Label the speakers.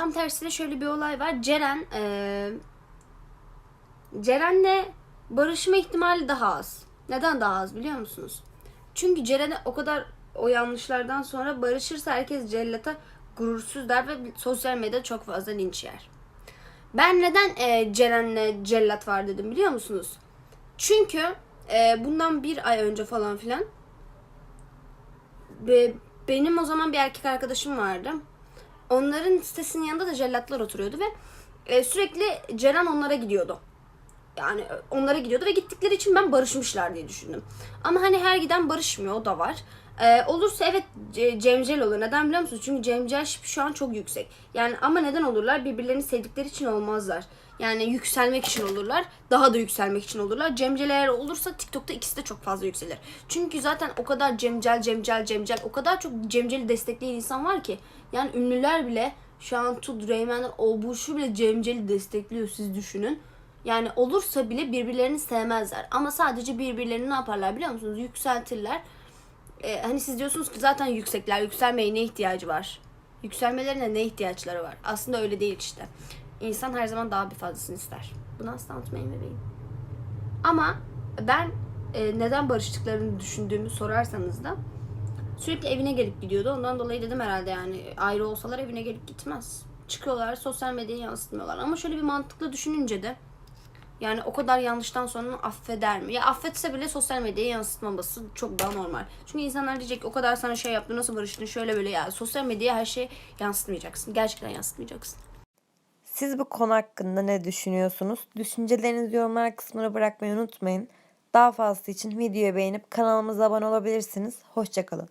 Speaker 1: tam tersine şöyle bir olay var. Ceren e, Ceren'le barışma ihtimali daha az. Neden daha az biliyor musunuz? Çünkü Ceren'e o kadar o yanlışlardan sonra barışırsa herkes Cellat'a gurursuz der ve sosyal medyada çok fazla linç yer. Ben neden e, Ceren'le Cellat var dedim biliyor musunuz? Çünkü e, bundan bir ay önce falan filan ve benim o zaman bir erkek arkadaşım vardı. Onların sitesinin yanında da cellatlar oturuyordu ve e, sürekli Ceren onlara gidiyordu. Yani e, onlara gidiyordu ve gittikleri için ben barışmışlar diye düşündüm. Ama hani her giden barışmıyor o da var. E, olursa evet Cemcel olur. Neden biliyor musunuz? Çünkü Cemcel şu an çok yüksek. Yani ama neden olurlar? Birbirlerini sevdikleri için olmazlar. Yani yükselmek için olurlar. Daha da yükselmek için olurlar. Cemcel eğer olursa TikTok'ta ikisi de çok fazla yükselir. Çünkü zaten o kadar Cemcel, Cemcel, Cemcel o kadar çok Cemcel'i destekleyen insan var ki. Yani ünlüler bile şu an Tut, Reymen'den o bu şu bile Cemcel'i destekliyor siz düşünün. Yani olursa bile birbirlerini sevmezler. Ama sadece birbirlerini ne yaparlar biliyor musunuz? Yükseltirler. Ee, hani siz diyorsunuz ki zaten yüksekler. Yükselmeye ne ihtiyacı var? Yükselmelerine ne ihtiyaçları var? Aslında öyle değil işte. İnsan her zaman daha bir fazlasını ister. Bunu asla unutmayın bebeğim. Ama ben e, neden barıştıklarını düşündüğümü sorarsanız da sürekli evine gelip gidiyordu. Ondan dolayı dedim herhalde yani ayrı olsalar evine gelip gitmez. Çıkıyorlar sosyal medyaya yansıtmıyorlar. Ama şöyle bir mantıklı düşününce de yani o kadar yanlıştan sonra affeder mi? Ya affetse bile sosyal medyaya yansıtmaması çok daha normal. Çünkü insanlar diyecek o kadar sana şey yaptı nasıl barıştın şöyle böyle ya. Sosyal medyaya her şeyi yansıtmayacaksın. Gerçekten yansıtmayacaksın.
Speaker 2: Siz bu konu hakkında ne düşünüyorsunuz? Düşüncelerinizi yorumlar kısmına bırakmayı unutmayın. Daha fazlası için videoyu beğenip kanalımıza abone olabilirsiniz. Hoşçakalın.